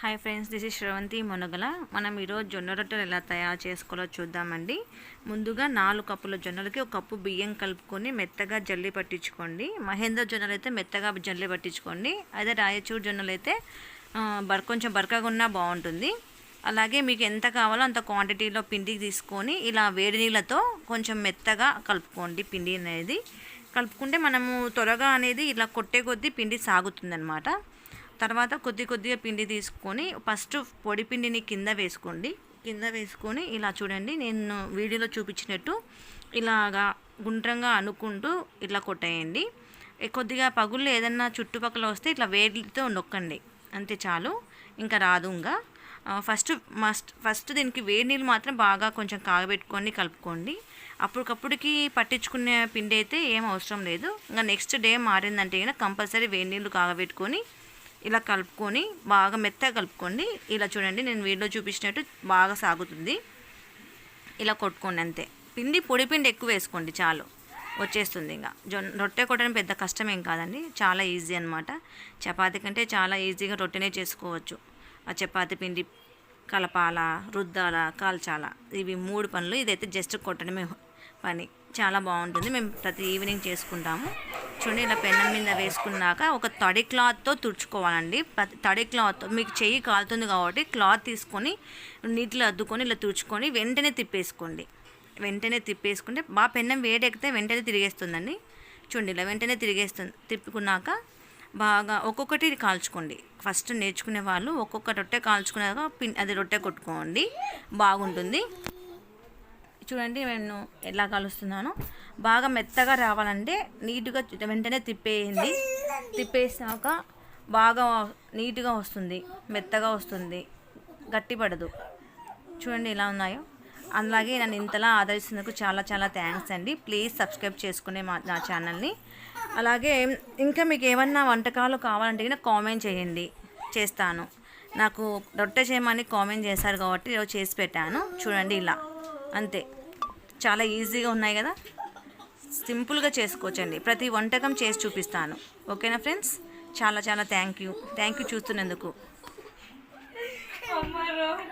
Hi friends this is Sravanthi Munagala మనం ఈరోజు జొన్న రొట్టెలు ఎలా తయారు చేసుకోవాలో చూద్దామండి. ముందుగా నాలుగు కప్పుల జొన్నలకి ఒక కప్పు బియ్యం కలుపుకొని మెత్తగా జల్లి పట్టించుకోండి. మహేంద్ర జొన్నలు అయితే మెత్తగా జల్లి పట్టించుకోండి. అదే రాయచూరు జొన్నలు అయితే బర్ కొంచెం బరకగా ఉన్నా బాగుంటుంది. అలాగే మీకు ఎంత కావాలో అంత క్వాంటిటీలో పిండి తీసుకొని ఇలా వేడి నీళ్ళతో కొంచెం మెత్తగా కలుపుకోండి పిండి అనేది. కలుపుకుంటే మనము త్వరగా అనేది ఇలా కొట్టే కొద్దీ పిండి సాగుతుందన్నమాట. తర్వాత కొద్ది కొద్దిగా పిండి తీసుకొని ఫస్ట్ పొడి పిండిని కింద వేసుకోండి. కింద వేసుకొని ఇలా చూడండి నేను వీడియోలో చూపించినట్టు ఇలాగా గుండ్రంగా అనుకుంటూ ఇట్లా కొట్టేయండి. కొద్దిగా పగుళ్ళు ఏదన్నా చుట్టుపక్కల వస్తే ఇట్లా వేడితో నొక్కండి. అంతే చాలు ఇంకా రాదు ఇంకా. ఫస్ట్ మస్ట్ ఫస్ట్ దీనికి వేడి నీళ్ళు మాత్రం బాగా కొంచెం కాగబెట్టుకొని కలుపుకోండి. అప్పటికప్పుడుకి పట్టించుకునే పిండి అయితే ఏం అవసరం లేదు. ఇంకా నెక్స్ట్ డే మారిందంటే కంపల్సరీ వేడి నీళ్ళు కాగబెట్టుకొని ఇలా కలుపుకొని బాగా మెత్తగా కలుపుకోండి. ఇలా చూడండి నేను వీడియో చూపించినట్టు బాగా సాగుతుంది. ఇలా కొట్టుకోండి అంతే. పిండి పొడి పిండి ఎక్కువ వేసుకోండి చాలు. వచ్చేస్తుంది ఇంకా. జొన్న రొట్టె కొట్టడం పెద్ద కష్టం ఏం కాదండి. చాలా ఈజీ అనమాట చపాతీ కంటే చాలా ఈజీగా రొట్టెనే చేసుకోవచ్చు. ఆ చపాతీ పిండి కలపాల రుద్దాల కాల్చాల. ఇవి మూడు పనులు. ఇదైతే జస్ట్ కొట్టడమే పని. చాలా బాగుంటుంది. మేము ప్రతి ఈవినింగ్ చేసుకుంటాము. చూడండి ఇలా పెన్నం మీద వేసుకున్నాక ఒక తడి క్లాత్తో తుడుచుకోవాలండి. తడి క్లాత్ మీకు చెయ్యి కాలుతుంది కాబట్టి క్లాత్ తీసుకొని నీటిలో అద్దుకొని ఇలా తుడుచుకొని వెంటనే తిప్పేసుకోండి. వెంటనే తిప్పేసుకుంటే బాగా పెన్నం వేడెక్కితే వెంటనే తిరిగేస్తుందండి. చూడండి ఇలా వెంటనే తిరిగేస్తుంది తిప్పుకున్నాక బాగా ఒక్కొక్కటి కాల్చుకోండి. ఫస్ట్ నేర్చుకునే వాళ్ళు ఒక్కొక్క రొట్టె కాల్చుకున్నాక పిన్ అది రొట్టె కొట్టుకోండి. బాగుంటుంది. చూడండి నేను ఎలా కలుస్తున్నాను. బాగా మెత్తగా రావాలంటే నీట్గా వెంటనే తిప్పేయండి. తిప్పేసాక బాగా నీట్గా వస్తుంది. మెత్తగా వస్తుంది. గట్టిపడదు. చూడండి ఎలా ఉన్నాయో. అలాగే నన్ను ఇంతలా ఆదరిస్తున్నందుకు చాలా చాలా థ్యాంక్స్ అండి. ప్లీజ్ సబ్స్క్రైబ్ చేసుకునే మా నా ఛానల్ని. అలాగే ఇంకా మీకు ఏమన్నా వంటకాలు కావాలంటే కూడా కామెంట్ చేయండి. చేస్తాను. నాకు రొట్టె చేయమని కామెంట్ చేశారు కాబట్టి ఈరోజు చేసి పెట్టాను. చూడండి ఇలా. అంతే. చాలా ఈజీగా ఉన్నాయి కదా? సింపుల్గా చేసుకోవచ్చండి. ప్రతి వంటకం చేసి చూపిస్తాను. ఓకేనా ఫ్రెండ్స్? చాలా చాలా థ్యాంక్ యూ. Thank you చూస్తున్నందుకు.